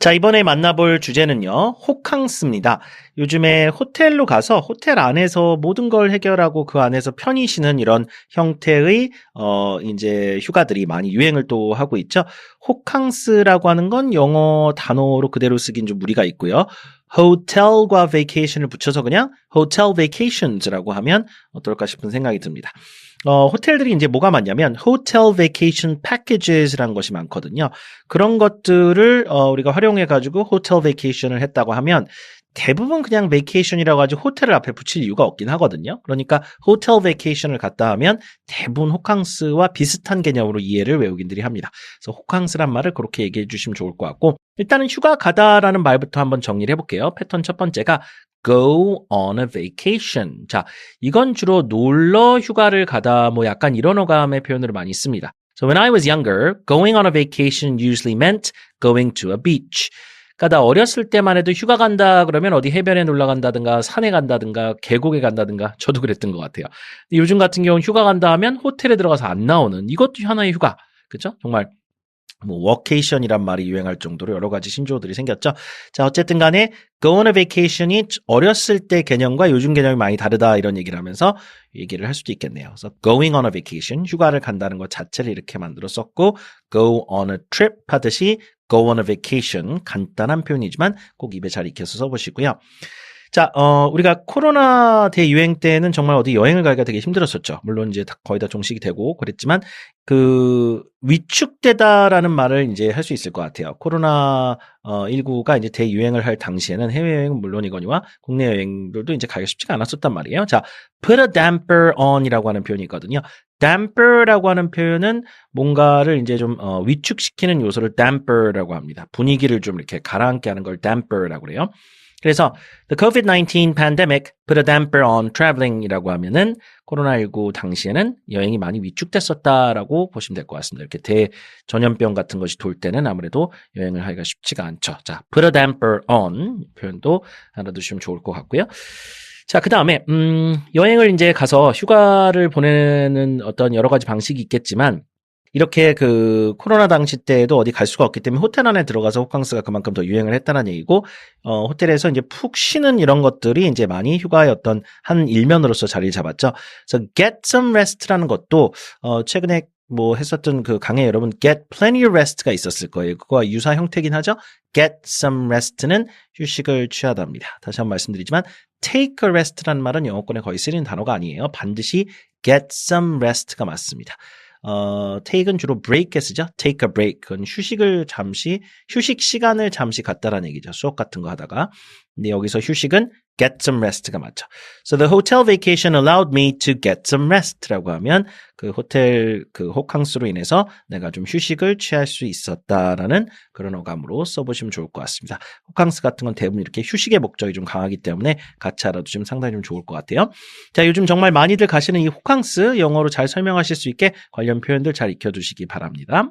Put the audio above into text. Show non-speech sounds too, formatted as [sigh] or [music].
자, 이번에 만나볼 주제는요, 호캉스입니다. 요즘에 호텔로 가서 호텔 안에서 모든 걸 해결하고 그 안에서 편히 쉬는 이런 형태의, 어, 이제 휴가들이 많이 유행을 또 하고 있죠. 호캉스라고 하는 건 영어 단어로 그대로 쓰긴 좀 무리가 있고요. hotel과 vacation을 붙여서 그냥 hotel vacations라고 하면 어떨까 싶은 생각이 듭니다. 어, 호텔들이 이제 뭐가 많냐면 hotel vacation packages라는 것이 많거든요. 그런 것들을 어, 우리가 활용해 가지고 호텔 vacation을 했다고 하면 대부분 그냥 vacation이라고 하지 호텔을 앞에 붙일 이유가 없긴 하거든요. 그러니까 호텔 vacation을 갔다 하면 대부분 호캉스와 비슷한 개념으로 이해를 외국인들이 합니다. 그래서 호캉스란 말을 그렇게 얘기해 주시면 좋을 것 같고 일단은 휴가 가다라는 말부터 한번 정리를 해볼게요. 패턴 첫 번째가 go on a vacation. 자, 이건 주로 놀러 휴가를 가다 뭐 약간 이런 어감의 표현으로 많이 씁니다. So when I was younger, going on a vacation usually meant going to a beach. 그러니까 나 어렸을 때만 해도 휴가 간다 그러면 어디 해변에 놀러 간다든가 산에 간다든가 계곡에 간다든가 [laughs] 저도 그랬던 것 같아요. 요즘 같은 경우는 휴가 간다 하면 호텔에 들어가서 안 나오는 이것도 하나의 휴가. 그죠? 정말 뭐 워케이션이란 말이 유행할 정도로 여러 가지 신조어들이 생겼죠. 자, 어쨌든 간에 go on a vacation이 어렸을 때 개념과 요즘 개념이 많이 다르다 이런 얘기를 하면서 얘기를 할 수도 있겠네요. 그래서 going on a vacation, 휴가를 간다는 것 자체를 이렇게 만들어 썼고 go on a trip 하듯이 go on a vacation 간단한 표현이지만 꼭 입에 잘 익혀서 써보시고요. 자, 어, 우리가 코로나 대유행 때는 정말 어디 여행을 가기가 되게 힘들었었죠. 물론 이제 거의 다 종식이 되고 그랬지만 그 위축되다라는 말을 이제 할 수 있을 것 같아요. 코로나 어 19가 이제 대유행을 할 당시에는 해외 여행은 물론이거니와 국내 여행들도 이제 가기가 쉽지가 않았었단 말이에요. 자, put a damper on이라고 하는 표현이 있거든요. damper라고 하는 표현은 뭔가를 이제 좀 어, 위축시키는 요소를 damper라고 합니다. 분위기를 좀 이렇게 가라앉게 하는 걸 damper라고 그래요. 그래서 the COVID-19 pandemic put a damper on traveling이라고 하면은 코로나19 당시에는 여행이 많이 위축됐었다라고 보시면 될 것 같습니다. 이렇게 대전염병 같은 것이 돌 때는 아무래도 여행을 하기가 쉽지가 않죠. 자, put a damper on 표현도 알아두시면 좋을 것 같고요. 자, 그 다음에, 음, 여행을 이제 가서 휴가를 보내는 어떤 여러 가지 방식이 있겠지만, 이렇게 그 코로나 당시 때에도 어디 갈 수가 없기 때문에 호텔 안에 들어가서 호캉스가 그만큼 더 유행을 했다는 얘기고 어 호텔에서 이제 푹 쉬는 이런 것들이 이제 많이 어떤 한 일면으로서 자리를 잡았죠. 그래서 get some rest라는 것도 어 최근에 뭐 했었던 그 강의 여러분 get plenty rest가 있었을 거예요. 그거와 유사 형태긴 하죠. get some rest는 휴식을 취하답니다. 다시 한번 말씀드리지만 take a rest라는 말은 영어권에 거의 쓰이는 단어가 아니에요. 반드시 get some rest가 맞습니다. 어, take은 주로 break에 쓰죠. take a break. 그건 휴식을 잠시, 휴식 시간을 잠시 갖다라는 얘기죠. 수업 같은 거 하다가. 근데 여기서 휴식은 get some rest가 맞죠. So the hotel vacation allowed me to get some rest라고 하면 그 호텔 그 호캉스로 인해서 내가 좀 휴식을 취할 수 있었다라는 그런 어감으로 써보시면 좋을 것 같습니다. 호캉스 같은 건 대부분 이렇게 휴식의 목적이 좀 강하기 때문에 같이 알아두시면 상당히 좀 좋을 것 같아요. 자, 요즘 정말 많이들 가시는 이 호캉스 영어로 잘 설명하실 수 있게 관련 표현들 잘 익혀두시기 바랍니다.